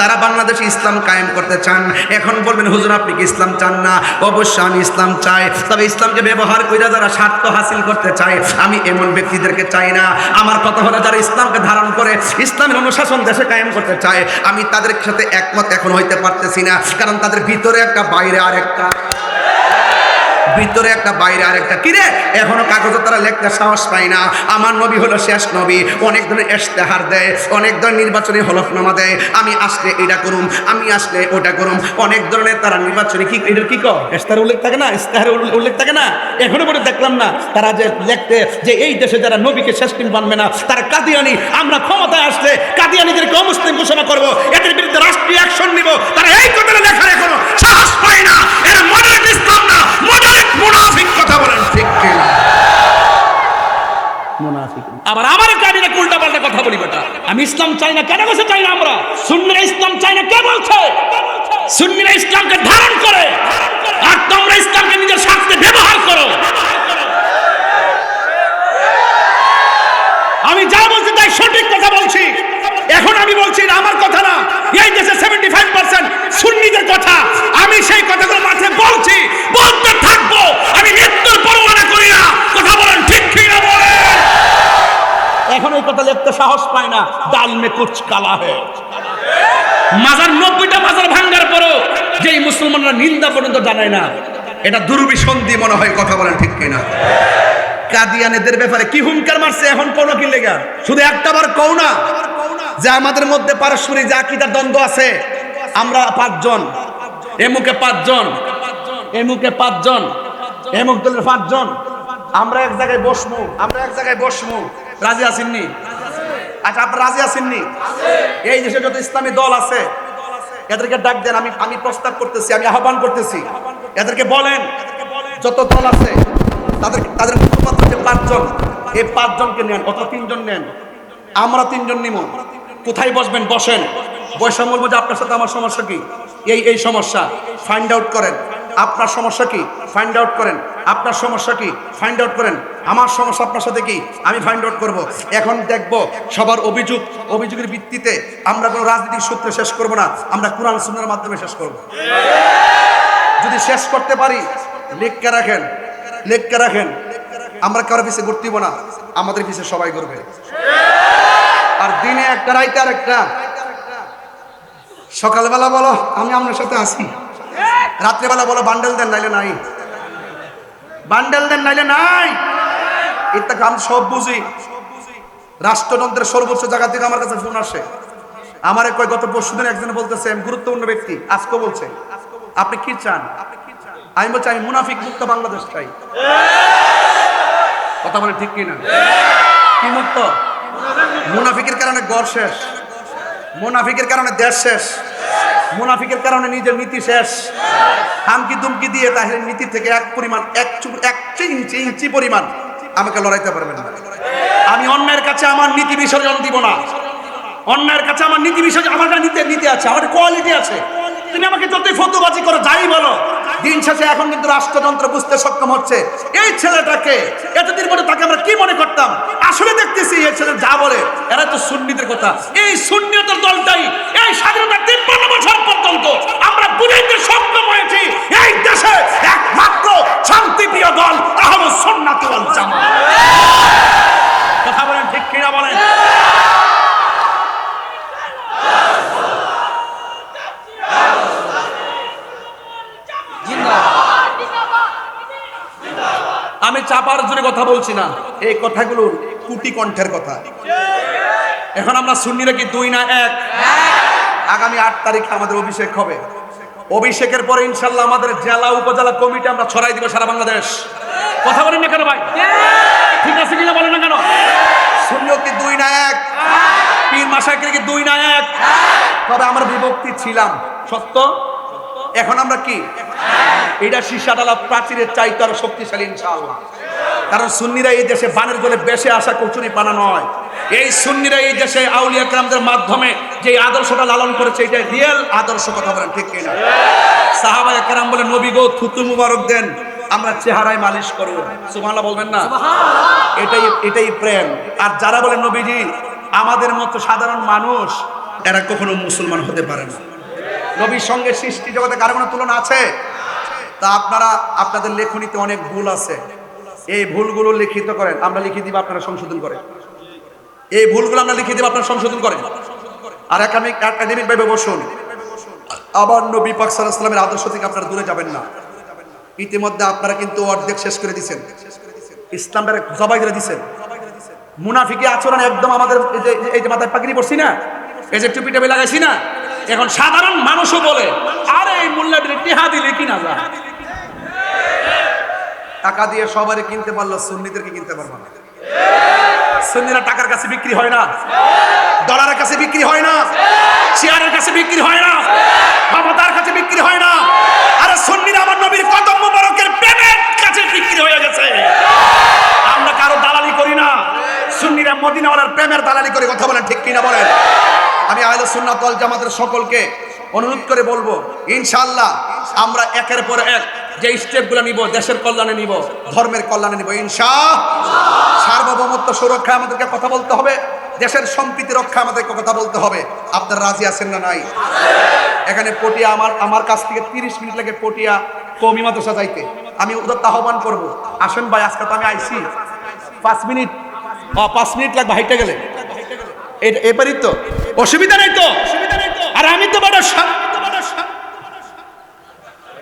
যারা বাংলাদেশে ইসলাম কায়েম করতে চান, এখন বলবেন, হুজুর, আপনি কি ইসলাম চান না? অবশ্যই আমি ইসলাম চাই। তবে ইসলামকে ব্যবহার করে যারা স্বার্থ হাসিল করতে চায়, আমি এমন ব্যক্তিদেরকে চাই না। আমার কথা হলো, যারা ইসলামকে ধারণ করে ইসলামের অনুশাসন দেশে কায়েম করতে চায়, আমি তাদের সাথে একমত এখন হইতে পারতেছি না, কারণ তাদের ভিতরে একটা, বাইরে আরেকটা। ভিতরে একটা বাইরে আরেকটা। কিরে এখনও কাগজে তারা লেখতে সাহস পায় না। আমার নবী হলো শেষ নবী। অনেক ধরনের ইশতেহার দেয়, অনেক ধরনের নির্বাচনী হলফনামা দেয়। আমি আসলে এটা করুম, আমি আসলে ওটা করুম। অনেক ধরনের তারা নির্বাচনী কি এটার কি কর ইশতেহার উল্লেখ থাকে না? ইশতেহার উল্লেখ থাকে না? এখনও পরে দেখলাম না। তারা যে লিখতে, যে এই দেশে যারা নবীকে শেষ দিন মানবে না, তারা কাদিয়ানি। আমরা ক্ষমতায় আসলে কাদিয়ানিদেরকে অমুসলিম ঘোষণা করব। এদের বিরুদ্ধে রাষ্ট্রীয় অ্যাকশন নিব। আবার আমার কাবিনে উল্টা পাল্টা কথা বলি বেটা। আমি ইসলাম চাই না, কেন বসে চাই না আমরা? সুন্নিরা ইসলাম চাই না, কে বলছে? সুন্নিরা ইসলামকে ধারণ করে। আর তোমরা ইসলামকে নিজের স্বার্থে ব্যবহার করো। আমি যা বলছি তাই সঠিক কথা বলছি। এখন আমি বলছি আমার কথা না এই দেশে সেভেন্টি ফাইভ পার্সেন্ট সুন্নিদের কথা আমি সেই কথাগুলো মাথায় বলছি বলতে থাকব আমি মৃত্যুর পরোয়ানা করি না কথা বলেন ঠিক ঠিক না বলেন এখন এই কথা লিখতে সাহস পায় না, ডাল মে কুচ কালা হে। মাজার নব্বইটা মাজার ভাঙ্গার পরও যেই মুসলমানরা নিন্দা পর্যন্ত জানায় না, এটা দুর্বিসন্ধি মনে হয় কথা বলেন ঠিক কিনা। কাদিয়ানেদের ব্যাপারে কি হুঙ্কার মারছে এখন কোন কি লেগা? শুধু একটা বার কও না যে আমাদের মধ্যে পারস্পরিক যে আকিদার দ্বন্দ্ব আছে, আমরা পাঁচজন। এমুকে পাঁচজন এমুকে পাঁচজন এমুক দলের পাঁচজন। আমরা এক জায়গায় বসবো আমরা এক জায়গায় বসমু। রাজি আসেননি আচ্ছা আপনার রাজি আসেননি এই দেশে যত ইসলামী দল আছে, এদেরকে ডাক দেন, আমি আমি প্রস্তাব করতেছি, আমি আহ্বান করতেছি। এদেরকে বলেন, যত দল আছে, তাদের তাদের মুখপাত্র যে পাঁচজন। এই পাঁচজনকে নেন, অথবা তিনজন নেন। আমরা তিনজন নিব। কোথায় বসবেন? বসেন। বৈষম্য যে আপনার সাথে আমার সমস্যা কি? এই এই সমস্যা। ফাইন্ড আউট করেন। আপনার সমস্যা কি? ফাইন্ড আউট করেন। আপনার সমস্যা কি? ফাইন্ড আউট করেন। আমার সমস্যা আপনার সাথে কি? আমি ফাইন্ড আউট করব। এখন দেখব সবার অভিযোগ, অভিযোগের ভিত্তিতে আমরা কোনো রাজনৈতিক সূত্রে শেষ করব না, আমরা কোরআন সুন্নার মাধ্যমে শেষ করব। যদি শেষ করতে পারি, লেখকে রাখেন লেখকে রাখেন। আমরা কারও পিছিয়ে ঘুরতে না, আমাদের পিছিয়ে সবাই করবে। আর দিনে একটা, রাইতে আর একটা সকালবেলা বলো, আমি আপনার সাথে আসি রাত্রেবেলা বলো, বান্ডেল দেন, নাইলে নাই। বান্ডেল দেন, নাইলে নাই। এটা আমি সব বুঝি। রাষ্ট্রতন্ত্রের সর্বোচ্চ জায়গা থেকে আমার কাছে ফোন আসে। আমার কয়, গত পরশু দিন একজন বলতেছে গুরুত্বপূর্ণ ব্যক্তি, আজকে বলছে। আপনি কি চান? আমি বলছি, আমি মুনাফিক মুক্ত বাংলাদেশ চাই। কথা বলে ঠিক কিনা? কি মুক্ত? মুনাফিকের কারণে গড় শেষ। মুনাফিকের কারণে দেশ শেষ। মুনাফিকের কারণে নিজের নীতি শেষ। হামকি দুমকি দিয়ে তাহলে নীতি থেকে এক পরিমাণ, এক চুপ, এক ইঞ্চি ইঞ্চি পরিমাণ আমাকে লড়াইতে পারবেন না। আমি অন্যের কাছে আমার নীতি বিসর্জন দিব না। অন্যের কাছে আমার নীতি বিসর্জন, আমার নীতি নীতি আছে, আমার কোয়ালিটি আছে। তুমি আমাকে যতই ফতুবাজি করো, যাই বলো দিন শেষে এখন কিন্তু রাষ্ট্রযন্ত্র বুঝতে সক্ষম হচ্ছে। এই ছেলেটাকে এতদিন পরে তাকে আমরা কি মনে করতাম? আসলে দেখতেছি এই ছেলে যা বলে, এরা তো সুন্নিদের কথা। এই সুন্নিয়তের দলটাই এই স্বাধীনতা তিপ্পান্ন বছর পর্যন্ত আমরা বুঝাইতে সক্ষম হয়েছি এই দেশে একমাত্র শান্তিপ্রিয় দল আহমদ সন্ন্যাত জামাত। কথা বলেন ঠিক কিনা বলেন? চাপার জোরে কথা বলছি না। এই কথাগুলো কুটি কণ্ঠের কথা। এখন আমরা সুন্নিরা কি দুই না এক। আগামী আট তারিখে আমাদের অভিষেক হবে। অভিষেকের পরে ইনশাল্লাহ আমাদের জেলা উপজেলা কমিটি আমরা ছড়াই দিব সারা বাংলাদেশ। কথা বলেন না কেন ভাই? ঠিক আছে কিনা বলেন না কেন? শূন্য কি দুই না এক। পীর মাসাকের কি দুই না এক। তবে আমরা বিভক্তি ছিলাম। সত্য? এখন আমরা কি? এটা শীর্ষাডালা প্রাচীরের চাইতে আরও শক্তিশালী ইনশাআল্লাহ। কারণ সুন্নিরা এই দেশে বানের জলে বেশে আসা কচুরি পানা নয়। এই সুন্নিরা এই দেশে আউলিয়া ক্রামদের মাধ্যমে যে আদর্শটা লালন করেছে এটা রিয়েল আদর্শ কথা বলেন ঠিক কিনা? সাহাবা একরাম বলে নবী গো থুতু মুবারক দেন আমরা চেহারায় মালিশ করব। সুবহানাল্লাহ বলবেন না? এটাই এটাই প্রেম। আর যারা বলে নবীজি আমাদের মতো সাধারণ মানুষ এরা কখনো মুসলমান হতে পারে না। নবীর সঙ্গে সৃষ্টি জগতে কারও কোনো তুলনা আছে? তা আপনারা, আপনাদের লেখনীতে অনেক ভুল আছে। এই ভুলগুলো লিখিত করেন। আমরা লিখে দিব, আপনারা সংশোধন করেন। এই ভুলগুলো আমরা লিখে দিব, আপনারা সংশোধন করেন। আর একাডেমিক একাডেমিক ভাবে বসুন। আবার নবী পাক সাল্লামের আদর্শ থেকে আপনারা দূরে যাবেন না। ইতিমধ্যে আপনারা কিন্তু অর্ধেক শেষ করে দিয়েছেন ইসলামটারে জবাই করে দিয়েছেন মুনাফিকি আচরণ একদম আমাদের এই যে মাথায় পাগড়ি পড়ছি না? এই যে টুপি টাপি লাগাইছি না? এখন সাধারণ মানুষও বলে আরে এই মোল্লাদের টেহা দিলে কি না যা টাকা দিয়ে সবারই কিনতে পারল সুন্নিদেরকে কিনতে পারব না। সুন্নিরা টাকার কাছে বিক্রি হয় না। ডলারের কাছে বিক্রি হয় না। চেয়ারের কাছে বিক্রি হয় না। ক্ষমতার কাছে বিক্রি হয় না। আরে সুন্নিরা আমার নবীর কদম মুবারকের প্রেমের কাছে বিক্রি হয়ে গেছে। আমরা কারও দালালি করি না। সুন্নিরা মদিনাওয়ালার প্রেমের দালালি করে কথা বলেন ঠিক কিনা বলেন? আমি আহলে সুন্নাত ওয়াল জামাতের সকলকে অনুরোধ করে বলব ইনশাল্লাহ আমরা একের পর এক যে স্টেপগুলো নিব, দেশের কল্যাণে নিব, ধর্মের কল্যাণে নিব ইনশা সার্বভৌমত্ব সুরক্ষা আমাদেরকে কথা বলতে হবে, দেশের সম্প্রীতি রক্ষা আমাদেরকে কথা বলতে হবে। আপনারা রাজি আছেন না নাই? এখানে পটিয়া আমার আমার কাছ থেকে তিরিশ মিনিট লাগে পটিয়া কমি মাদ্রাসা যাইতে। আমি ওদের আহ্বান করব, আসেন ভাই, আজকে তো আমি আইছি। পাঁচ মিনিট পাঁচ মিনিট লাগবে, হাইটে গেলে। এবারই তো? অসুবিধা নেই তো? আর আমি তো বড়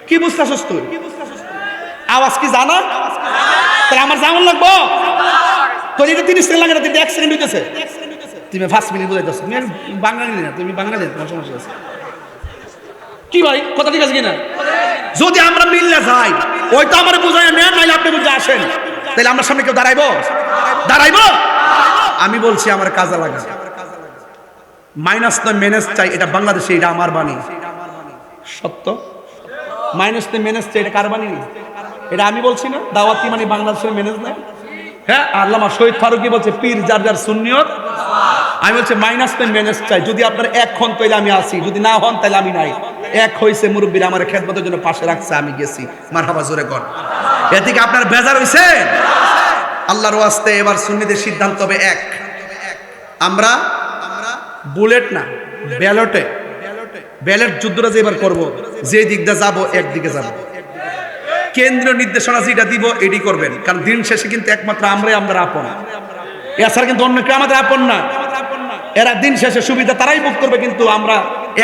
কি বুঝতেছস তুই? আওয়াজ কি জানা? তাহলে আমার যেমন লাগবো? তোর এটা তিরিশ সেকেন্ড লাগে না তিনটা এক সেকেন্ড হইতেছে। তুমি ফার্স্ট মিনিট বুঝাইতেছ তুমি বাঙালি না, তুমি বাঙালি তোমার সমস্যা আছে। কি ভাই, কথা ঠিক আছে কিনা? যদি আমরা মিললে যাই, ওই তো আমার বুঝাই নেন, নাইলে আপনি বুঝে আসেন। তাহলে আমার সামনে কেউ দাঁড়াইবো? দাঁড়াইবো? আমি বলছি আমার কাজে লাগা। মাইনাস নয় মেনেজ চাই, এটা বাংলাদেশে, এটা আমার বাণী। সত্য? মাইনাস নয় মেনেজ চাই, এটা কার বাণী? এটা আমি বলছি না, দাওয়াতি মানে বাংলাদেশের মেনেজ নাই হ্যাঁ আল্লামা শহীদ ফারুকি বলছে, পীর যার যার সুন্নিয়ত। আমি বলছি মাইনাস নয় মেনেজ চাই, যদি আপনার এক হন তাইলে আমি আসি যদি না হন তাহলে আমি নাই। এক হয়েছে মুরব্বীরা আমার খেদমতের জন্য পাশে রাখছে, আমি গেছি। মার হাবা জোরে কর। এদিকে আপনার বেজার হয়েছে আল্লাহর ওয়াস্তে এবার সুন্নিদের সিদ্ধান্ত হবে এক। আমরা বুলেট না ব্যালটে ব্যালট যুদ্ধটা যে এবার করব, যে দিক দিয়ে যাব, একদিকে যাব। কেন্দ্রীয় নির্দেশনা যেটা দিব, এটি করবেন। কারণ দিন শেষে কিন্তু একমাত্র আমরাই, আমরা আপন। এছাড়া কিন্তু অন্য কেউ আমাদের আপন না। এরা দিন শেষে সুবিধা তারাই ভোগ করবে, কিন্তু আমরা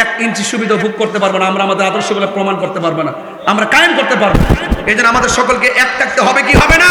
এক ইঞ্চি সুবিধা ভোগ করতে পারব না, আমরা আমাদের আদর্শগুলো প্রমাণ করতে পারব না, আমরা কায়েম করতে পারব না। এই আমাদের সকলকে এক থাকতে হবে কি হবে না?